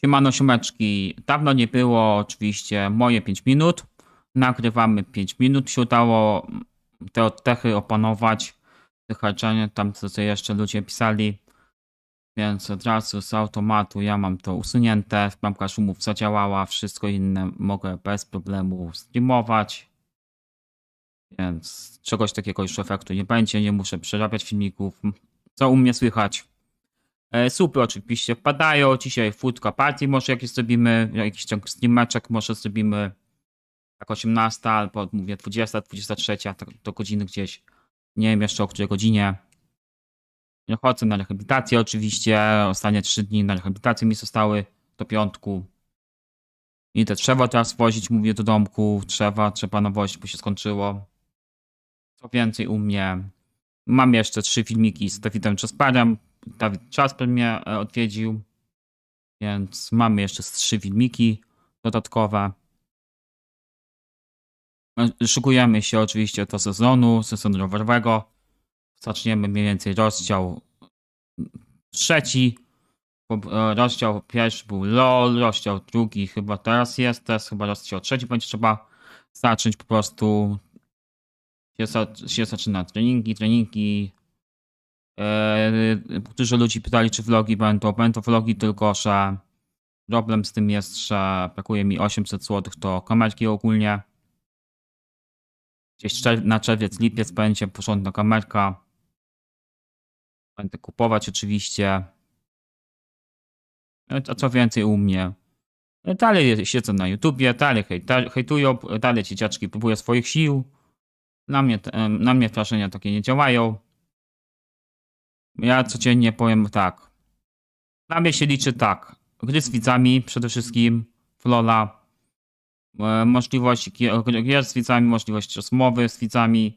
Siemano, siemeczki. Dawno nie było oczywiście moje 5 minut. Nagrywamy 5 minut. Się udało te oddechy opanować. Wyhaczenie, tam co, jeszcze ludzie pisali. Więc od razu z automatu ja mam to usunięte. Bramka szumów zadziałała. Wszystko inne mogę bez problemu streamować. Więc czegoś takiego już efektu nie będzie. Nie muszę przerabiać filmików. Co u mnie słychać? E, Supy oczywiście wpadają. Dzisiaj footka party może jakieś zrobimy. Jakiś ciąg streameczek może zrobimy. Jak 18 albo mówię 20, 23 to, to godziny gdzieś. Nie wiem jeszcze o której godzinie. Nie chodzę na rehabilitację oczywiście. Ostatnie 3 dni na rehabilitację mi zostały do piątku. Idę trzeba teraz wozić, mówię do domku. Trzeba, trzeba nawozić, bo się skończyło. Co więcej u mnie. Mam jeszcze trzy filmiki z Dawidem Czasparem. Dawid Czasper mnie e, odwiedził. Więc mamy jeszcze trzy filmiki dodatkowe. E, Szykujemy się oczywiście do sezonu, sezonu rowerowego. Zaczniemy mniej więcej rozdział trzeci. Po- e, Rozdział pierwszy był LOL, rozdział drugi chyba teraz jest, teraz chyba rozdział trzeci będzie trzeba zacząć po prostu. Się, się zaczyna treningi, treningi. E, Dużo ludzi pytali, czy vlogi będą. Będą vlogi, tylko że problem z tym jest, że brakuje mi 800 zł do kamerki ogólnie. Gdzieś na czerwiec, lipiec będzie porządna kamerka. Będę kupować oczywiście. A co więcej u mnie. E, Dalej siedzę na YouTubie, dalej hejtują, dalej dzieciaczki próbują swoich sił. Na mnie, na mnie wrażenia takie nie działają. Ja codziennie powiem tak. Dla mnie się liczy tak. Gry z widzami przede wszystkim, Flola. E, Możliwość gier z widzami, możliwość rozmowy z widzami.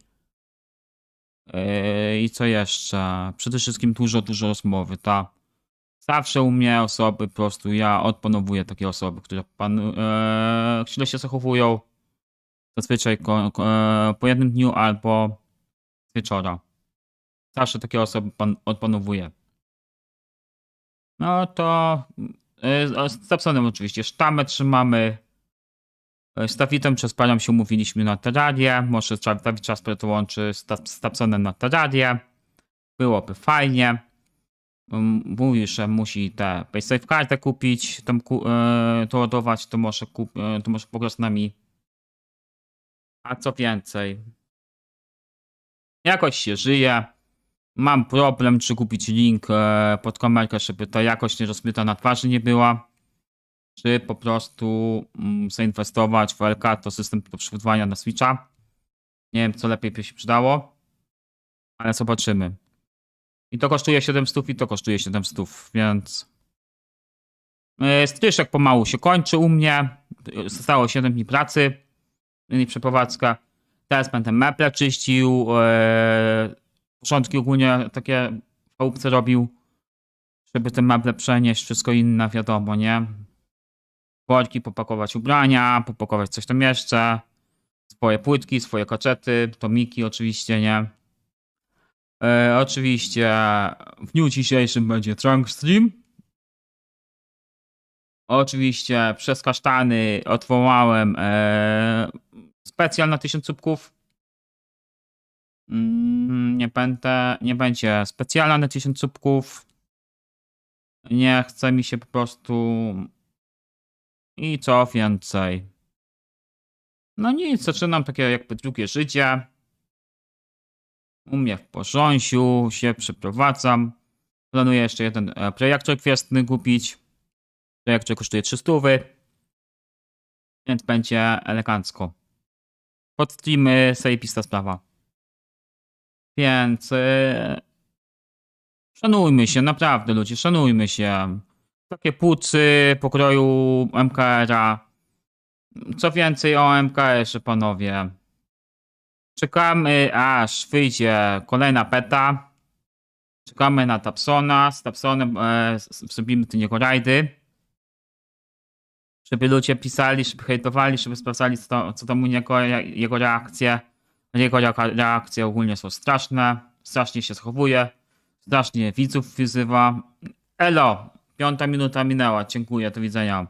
E, I co jeszcze? Przede wszystkim dużo, dużo rozmowy, ta. Zawsze u mnie osoby, po prostu ja odpanowuję takie osoby, które pan, e, się zachowują. Zazwyczaj po jednym dniu albo wieczora. Zawsze takie osoby pan, odpanowuję. No to e, z Tapsonem oczywiście sztamę trzymamy. E, Z Dawidem przez panią się umówiliśmy na terrarię. Może trzeba- Dawid czas dołączy z, Ta- z Tapsonem na terrarię. Byłoby fajnie. M- Mówi, że musi tę PaySafe kartę kupić, tam ku, e, to ładować, to może, kup, to może pograć z nami. A co więcej? Jakoś się żyje. Mam problem, czy kupić link e, pod kamerkę, żeby ta jakość nie rozmyta na twarzy nie była. Czy po prostu mm, zainwestować w LK, to system do przewodowania na Switcha. Nie wiem, co lepiej by się przydało, ale zobaczymy. I to kosztuje 700 i to kosztuje 700, więc... E, Stryszek pomału się kończy u mnie. Zostało 7 dni pracy i przeprowadzka. Teraz będę meble czyścił, e, porządki ogólnie takie w chałupce robił, żeby te meble przenieść, wszystko inne, wiadomo, nie? Worki, popakować ubrania, popakować coś tam jeszcze, swoje płytki, swoje kaczety, tomiki oczywiście, nie? E, oczywiście w dniu dzisiejszym będzie trunk stream. Oczywiście przez kasztany odwołałem e, specjal na 1000 subków. Mm, Nie będę, nie będzie specjalna na 1000 subków. Nie chce mi się po prostu. I co więcej? No nic, zaczynam takie jakby drugie życie. U mnie w porząsiu się przeprowadzam. Planuję jeszcze jeden e, projektor kwiestny kupić. Projektor kosztuje 300. Więc będzie elegancko. Pod streamy zajebista sprawa. Więc szanujmy się, naprawdę ludzie, szanujmy się. Takie płucy pokroju MKR-a. Co więcej o MKR-ze, panowie. Czekamy, aż wyjdzie kolejna peta. Czekamy na Tapsona. Z Tapsonem e, zrobimy te niego rajdy. Żeby ludzie pisali, żeby hejtowali, żeby sprawdzali, co, to, co tam u niego, jego reakcje. Jego reak- reakcje ogólnie są straszne. Strasznie się zachowuje. Strasznie widzów wyzywa. Elo, Piąta minuta minęła. Dziękuję, do widzenia.